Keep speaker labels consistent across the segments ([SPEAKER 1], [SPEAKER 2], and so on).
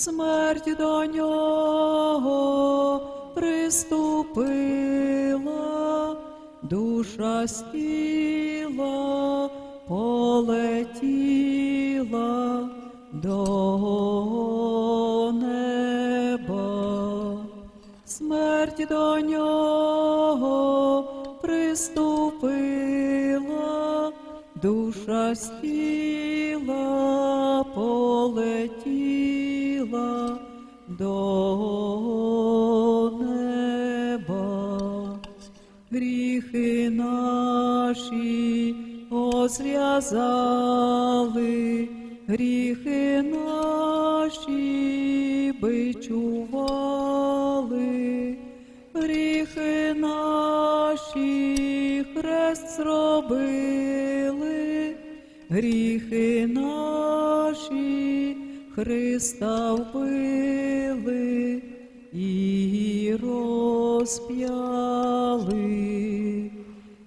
[SPEAKER 1] смерть до нього приступила, душа тіла полетіла до неба. Смерть до нього приступила, душа тіла полетіла до неба. Гріхи наші озв'язали, гріхи наші бичували, гріхи наші хрест зробили, гріхи наші Христа вбили і розп'яли.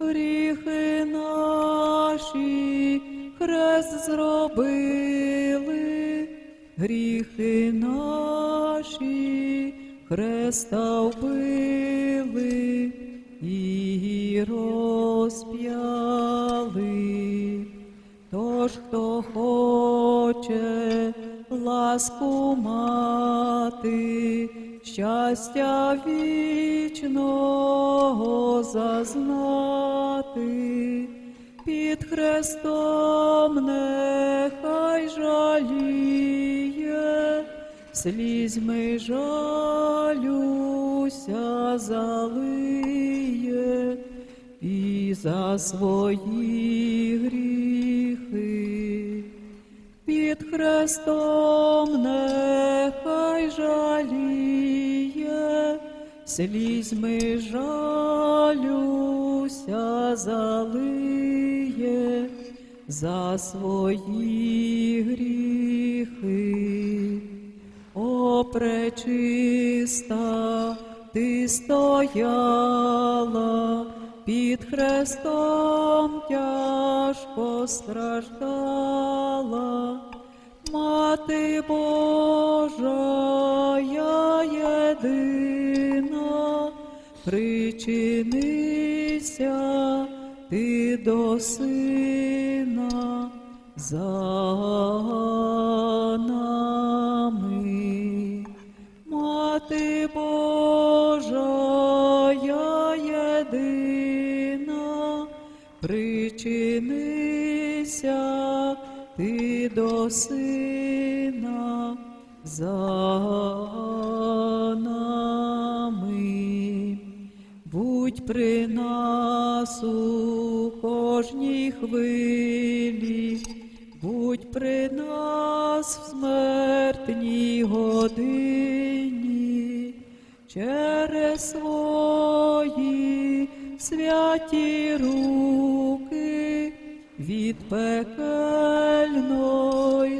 [SPEAKER 1] Гріхи наші хрест зробили, гріхи наші хреста вбили і розп'яли. Тож, хто хоче ласку мати, щастя вічного зазнати, під хрестом нехай жаліє, слізьми жалюся залиє і за свої хрестом нехай жаліє, слізьми жалюся залиє за свої гріхи. О, пречиста, ти стояла, під хрестом тяжко страждала, Мати Божа, я єдина, причинися ти до сина за нами. Мати Божа, я єдина, причинися ти до сина нас у кожній хвилі, будь при нас в смертній годині, через свої святі руки від пекельної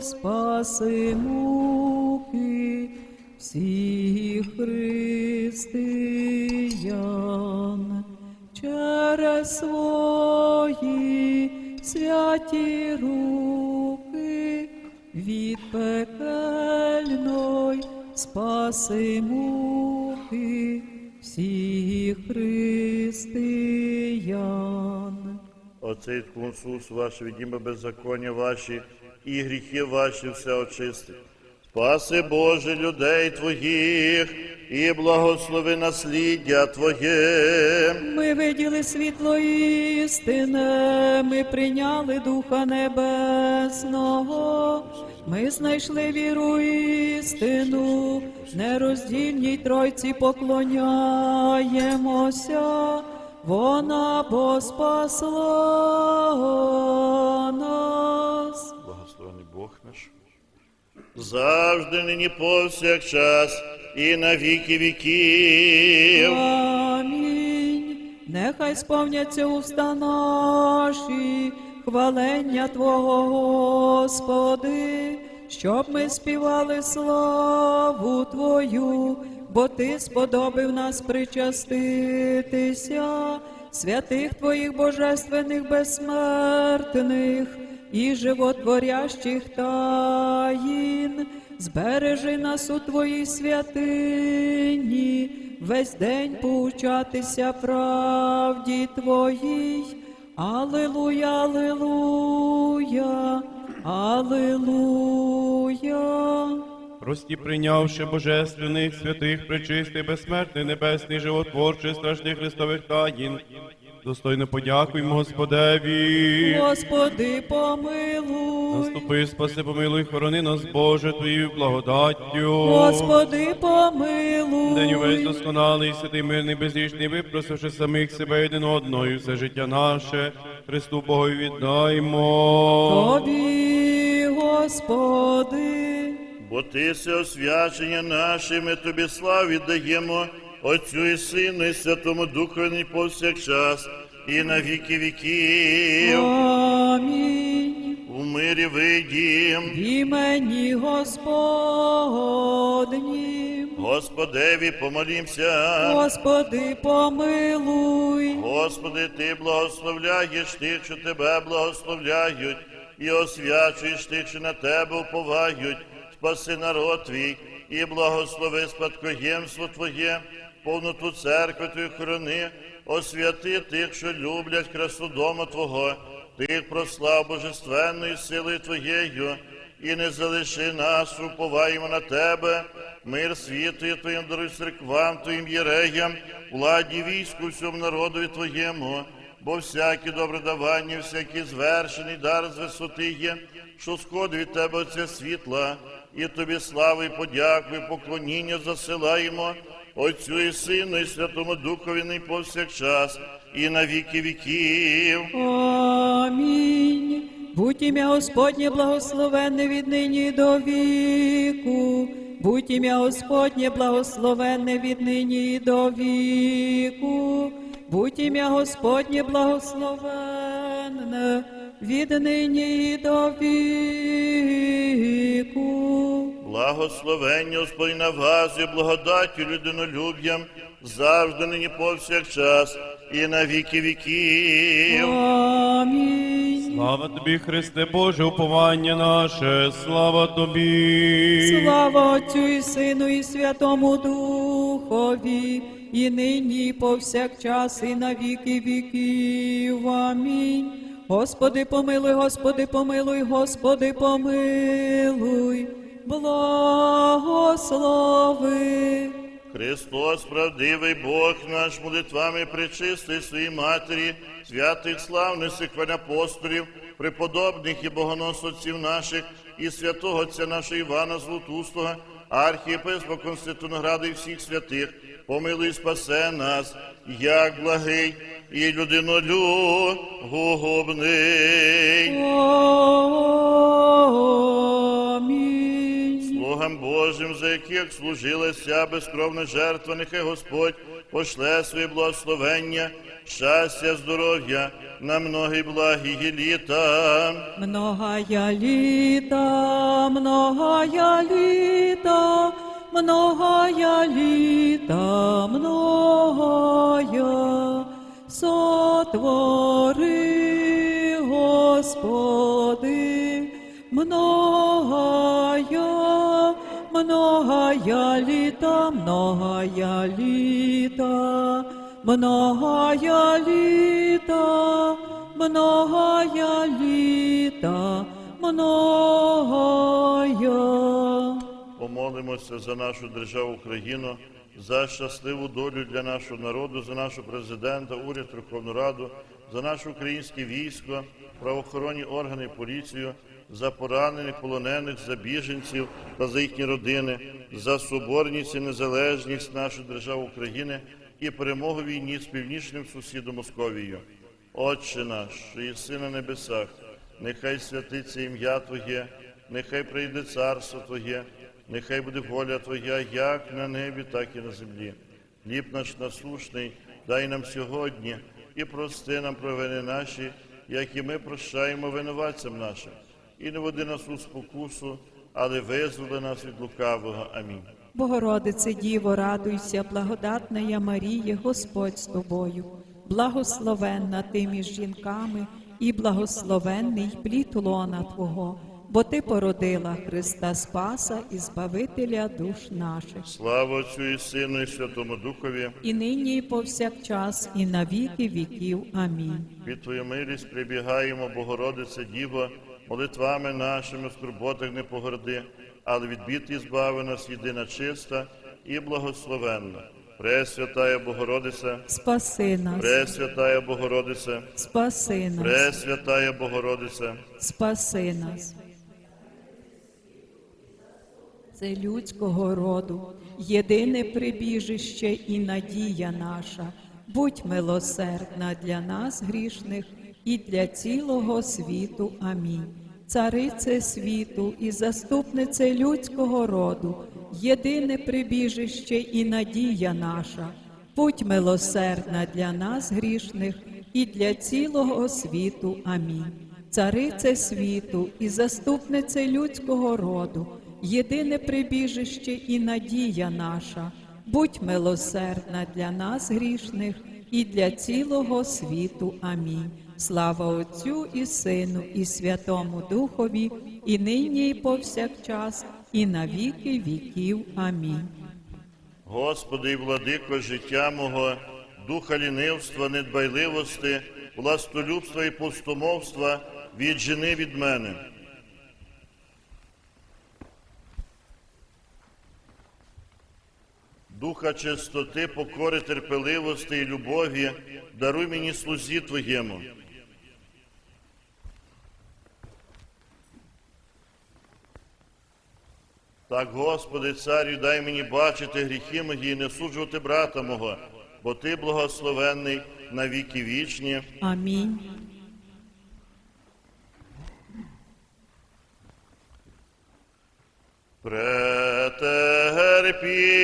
[SPEAKER 1] спаси муки. Всіх християн через свої святі руки від пекельної спаси муки всіх християн.
[SPEAKER 2] Оцей Ісус ваш, відніме беззаконня ваші, і гріхи ваші все очисти. Спаси Боже людей Твоїх, і благослови насліддя Твоє.
[SPEAKER 1] Ми виділи світло істини, ми прийняли Духа Небесного, ми знайшли віру істину, нероздільній Тройці поклоняємося, вона бо спасла нас.
[SPEAKER 2] Благословений Бог наш. Завжди нині повсякчас і на віки віків.
[SPEAKER 1] Амінь. Нехай сповняться уста наші, хвалення Твого, Господи, щоб ми співали славу Твою, бо Ти сподобив нас причаститися, святих Твоїх божественних безсмертних і животворящих таїн, збережи нас у Твоїй святині, весь день поучатися правді Твоїй. Алилуя, алилуя, алилуя.
[SPEAKER 3] Прості прийнявши божественних, святих, пречистий, безсмертний, небесний, животворчий, страшний Христових таїн. Достойно подякуємо Господеві.
[SPEAKER 1] Господи, помилуй.
[SPEAKER 3] Наступи, спаси, помилуй, хорони нас, Боже, Твоєю благодаттю.
[SPEAKER 1] Господи, помилуй.
[SPEAKER 3] День увесь досконалий, святий мирний, безрічний, випросивши самих себе один одного, і все життя наше, Христу Богу віддаймо.
[SPEAKER 1] Тобі, Господи,
[SPEAKER 2] Бо ти се освячення наше, ми тобі славу віддаємо, Отцю і Сину, і Святому Духові повсякчас, і на віки віків.
[SPEAKER 1] амінь.
[SPEAKER 2] У мирі вийдім,
[SPEAKER 1] імені Господнім.
[SPEAKER 2] Господеві помолімся.
[SPEAKER 1] Господи, помилуй.
[SPEAKER 2] Господи, Ти благословляєш тих, що Тебе благословляють, і освячуєш тих, що на Тебе уповають. Спаси народ Твій і благослови спадкоємство Твоє, повноту церкви Твою хорони, освяти тих, що люблять красу дома Твого, тих прослав божественною силою Твоєю, і не залиши нас, уповаємо на Тебе, мир світу Твоїм даруй церквам, Твоїм єреям, владі війську всьому народові Твоєму, бо всяке добре давання, всякий звершений дар з висоти є, що сходить від Тебе оце світла, і Тобі славу і подяку, і поклоніння засилаємо, Отцю і Сину, і Святому Духові нині повсякчас, і на віки віків.
[SPEAKER 1] Амінь. Будь ім'я Господнє благословенне від нині до віку. Будь ім'я Господнє благословенне від нині до віку. Будь ім'я Господнє благословенне від нині до віку.
[SPEAKER 2] Благословення Господь на вас і благодаттю людинолюб'ям, завжди нині повсякчас, і на віки віків.
[SPEAKER 1] Амінь.
[SPEAKER 3] Слава тобі, Христе Боже, уповання наше, слава тобі.
[SPEAKER 1] Слава Отцю і Сину, і Святому Духові, і нині, і повсякчас, і на віки віків. Амінь. Господи, помилуй, Господи, помилуй, Господи, помилуй, благослови.
[SPEAKER 2] Христос, правдивий Бог наш, молитвами причистий своїй матері, святих славних сихваль апостолів, преподобних і богоносців наших, і святого Отця нашого Івана Златустого, архієпископа Конститунграду і всіх святих, помилуй, спасе нас, як благий і людинолюбний. Слугам Божим, за яких служилася безкровна жертва, нехай Господь пошле своє благословення, щастя, здоров'я на многі благі літа.
[SPEAKER 1] Многая літа, многая літа, многая літа, многая, сотвори, Господи, многая, многая літа, многая літа, многая літа, многая літа, многая.
[SPEAKER 2] Помолимося за нашу державу Україну, за щасливу долю для нашого народу, за нашого президента, уряд Верховну Раду, за наше українське військо, правоохоронні органи, поліцію, за поранених, полонених, за біженців та за їхні родини, за соборність і незалежність нашої держави України і перемогу війні з північним сусідом Московією. Отче наш, що єси на небесах, нехай святиться ім'я Твоє, нехай прийде царство Твоє, нехай буде воля Твоя, як на небі, так і на землі. Хліб наш насушний, дай нам сьогодні і прости нам провини наші, як і ми прощаємо винуватцям нашим. І не води нас у спокусу, але визволи нас від лукавого. Амінь.
[SPEAKER 1] Богородице Діво, радуйся, благодатна я Марія, Господь з тобою, благословенна ти між жінками, і благословенний плід лона Твого, бо Ти породила Христа Спаса і Збавителя душ наших.
[SPEAKER 2] Слава Отцю і Сину, і Святому Духові.
[SPEAKER 1] І нині, і повсякчас, і на віки віків. Амінь.
[SPEAKER 2] Під Твою милість прибігаємо, Богородице Діво, молитвами нашими в скорботах не погорди, але від бід і збави нас єдина чиста і благословенна. Пресвятая Богородице,
[SPEAKER 1] Спаси нас,
[SPEAKER 2] Пресвятая Богородице,
[SPEAKER 1] спаси нас,
[SPEAKER 2] Пресвятая Богородице,
[SPEAKER 1] спаси нас. Це людського роду, єдине прибіжище і надія наша. Будь милосердна для нас, грішних, і для цілого світу. Амінь. Царице світу і заступнице людського роду, єдине прибіжище і надія наша. Будь милосердна для нас, грішних, і для цілого світу. Амінь. Царице світу і заступнице людського роду, єдине прибіжище і надія наша, будь милосердна для нас, грішних, і для цілого світу. Амінь. Слава Отцю і Сину, і Святому Духові, і нині, і повсякчас, і на віки віків. Амінь.
[SPEAKER 2] Господи і владико життя мого, духа лінивства, недбайливости, властолюбства і пустомовства віджени від мене. Духа чистоти, покори, терпеливості і любові, даруй мені слузі Твоєму. Так, Господи, царю, дай мені бачити гріхи мої і не суджувати брата мого, бо Ти благословенний на віки вічні.
[SPEAKER 1] Амінь.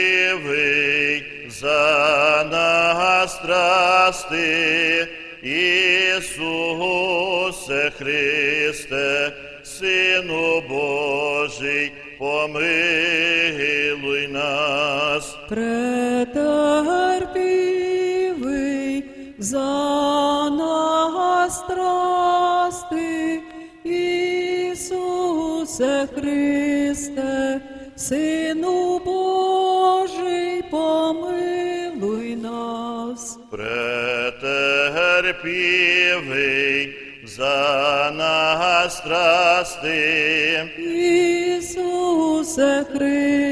[SPEAKER 2] Претерпівий за нас страсти, Ісусе Христе, Сину Божий, помилуй нас.
[SPEAKER 1] Претерпівий за нас страсти, Ісусе Христе, Сину Божий, помилуй нас.
[SPEAKER 2] Претерпівий за нас страсти,
[SPEAKER 1] Божий,